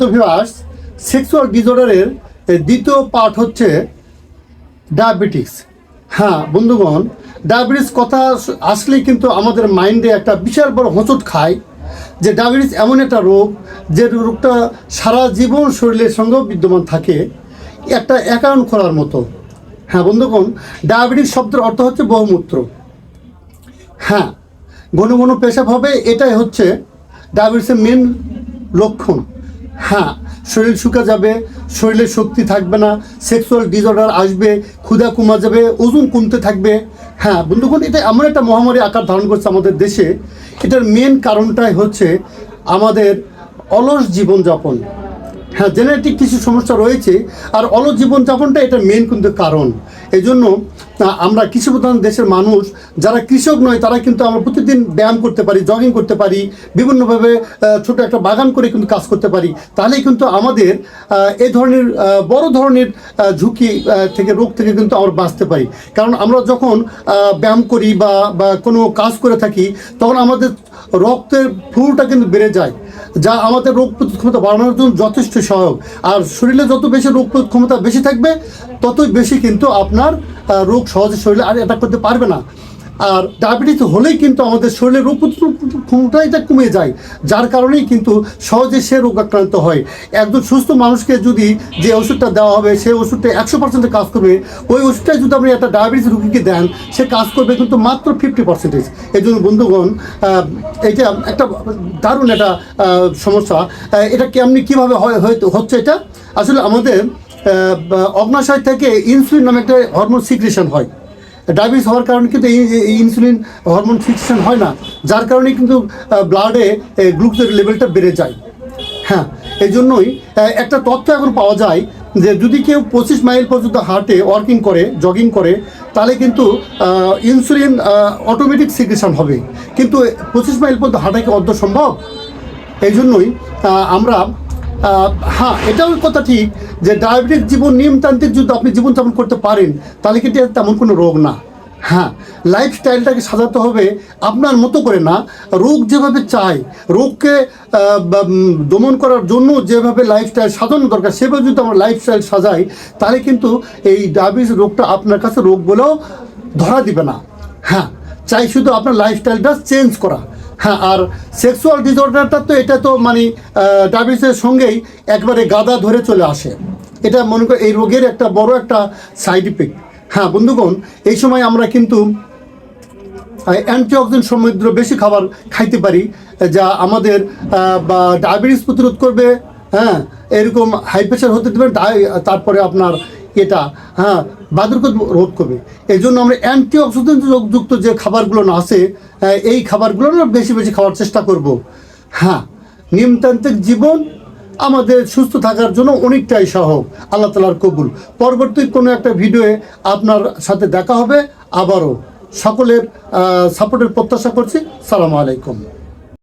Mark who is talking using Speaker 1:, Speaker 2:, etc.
Speaker 1: তো viewers sexual ডিসঅর্ডারের দ্বিতীয় part হচ্ছে ডায়াবেটিস হ্যাঁ বন্ধুগণ ডায়াবেটিস কথা আসলেই কিন্তু আমাদের মাইন্ডে একটা বিশাল বড় হোঁচট খায় যে ডায়াবেটিস এমন একটা রোগ যে রোগটা সারা জীবন শরীরের সঙ্গেও বিদ্যমান থাকে, একটা অ্যাকাউন্ট খোলার মতো। হ্যাঁ বন্ধুগণ ডায়াবেটিস শব্দের অর্থ হচ্ছে বহুমূত্র। হ্যাঁ ঘন ঘন পেশাব হবে, এটাই হচ্ছে ডায়াবেটিসের মেন লক্ষণ। হ্যাঁ শরীর শুকা যাবে, শরীরে শক্তি থাকবে না সেক্সুয়াল ডিসঅর্ডার আসবে, ক্ষুধা কমা যাবে, ওজন কমতে থাকবে। হ্যাঁ বন্ধুগণ, এটা এমন একটা মহামারী আকার ধারণ করছে আমাদের দেশে। এটার মেন কারণটাই হচ্ছে আমাদের অলস জীবনযাপন। হ্যাঁ জেনেটিক কিছু সমস্যা রয়েছে আর অলস জীবনযাপনটা এটা মেন কিন্তু কারণ। এই জন্য আমরা কৃষি প্রধান দেশের মানুষ, যারা কৃষক নয়, তারা কিন্তু আমরা প্রতিদিন ব্যায়াম করতে পারি জগিং করতে পারি, বিভিন্নভাবে ছোট একটা বাগান করে কিন্তু কাজ করতে পারি। তাহলেই কিন্তু আমাদের এই ধরনের বড় ধরনের ঝুঁকি থেকে, রোগ থেকে কিন্তু আমরা বাঁচতে পারি। কারণ আমরা যখন ব্যায়াম করি বা বা কোনো কাজ করে থাকি, তখন আমাদের রক্তের ফ্লুটা কিন্তু বেড়ে যায়। যা আমাদের রোগ প্রতিরোধ ক্ষমতা বাড়ানোর জন্য যথেষ্ট সহায়ক। আর শরীরে যত বেশি রোগ প্রতিরোধ ক্ষমতা বেশি থাকবে, ততই বেশি কিন্তু আপনার রোগ সহজে শরীরে আর অ্যাটাক করতে পারবে না। আর ডায়াবেটিস হলেই কিন্তু আমাদের শরীরে রোগ ক্ষমতাটা কমে যায়, যার কারণেই কিন্তু সহজে সে রোগ আক্রান্ত হয়। একজন সুস্থ মানুষকে যদি যে ওষুধটা দেওয়া হবে সেই ওষুধটা একশো পার্সেন্টে কাজ করবে। ওই ওষুধটা যদি আপনি একটা ডায়াবেটিস রুগীকে দেন, সে কাজ করবে কিন্তু মাত্র ফিফটি পার্সেন্টেজ এই জন্য বন্ধুগণ এটা একটা দারুণ একটা সমস্যা। এটা কেমনি কীভাবে হয় হচ্ছে এটা? আসলে আমাদের অগ্নাশয় থেকে ইনসুলিন নামে একটা হরমোন সিক্রেশন হয়। ডায়াবেটিস হওয়ার কারণে কিন্তু এই ইনসুলিন হরমোন সিক্রেশন হয় না। যার কারণে কিন্তু ব্লাডে গ্লুকোজের লেভেলটা বেড়ে যায়। হ্যাঁ এই জন্যই একটা তথ্য এখন পাওয়া যায় যে যদি কেউ পঁচিশ মাইল পর্যন্ত হাঁটে ওয়ার্কিং করে জগিং করে, তাহলে কিন্তু ইনসুলিন অটোমেটিক সিক্রেশন হবে। কিন্তু পঁচিশ মাইল পর্যন্ত হাঁটা কি অর্ধ সম্ভব এই জন্যই আমরা হ্যাঁ এটাও কথা ঠিক যে ডায়াবেটিক জীবন নিয়মতান্ত্রিক যদি আপনি জীবনযাপন করতে পারেন, তাহলে কিন্তু তেমন কোনো রোগ না। হ্যাঁ লাইফস্টাইলটাকে সাজাতে হবে আপনার মতো করে না। রোগ যেভাবে চায়, রোগকে দমন করার জন্য যেভাবে লাইফস্টাইল সাজানো দরকার, সেভাবে যদি আমরা লাইফস্টাইল সাজাই, তাহলে কিন্তু এই ডায়াবেটিস রোগটা আপনার কাছে রোগ বলেও ধরা দিবে না। হ্যাঁ চাই শুধু আপনার লাইফস্টাইলটা চেঞ্জ করা। হ্যাঁ আর সেক্সুয়াল ডিসঅর্ডারটা তো এটা তো মানে ডায়াবেটিসের সঙ্গেই একবারে গাদা ধরে চলে আসে। এটা মনে করি, এই রোগের একটা বড় একটা সাইড ইফেক্ট হ্যাঁ বন্ধুগণ, এই সময় আমরা কিন্তু অ্যান্টিঅক্সিডেন্ট সমৃদ্ধ বেশি খাবার খাইতে পারি, যা আমাদের বা ডায়াবেটিস প্রতিরোধ করবে হ্যাঁ এরকম হাই প্রেশার হতে পারে তারপরে আপনার এটা হ্যাঁ বাদুরকত রোধ করবে। এই জন্য আমরা অ্যান্টিঅক্সিডেন্ট যুক্ত যে খাবারগুলো না আহ, এই খাবারগুলো বেশি বেশি খাওয়ার চেষ্টা করব। হ্যাঁ নিয়মতান্ত্রিক জীবন আমাদের সুস্থ থাকার জন্য অনেকটাই সহজ। আল্লাহ তালার কবুল। পরবর্তী কোনো একটা ভিডিওয়ে আপনার সাথে দেখা হবে। আবারও সকলের সাপোর্টের প্রত্যাশা করছি। সালামু আলাইকুম।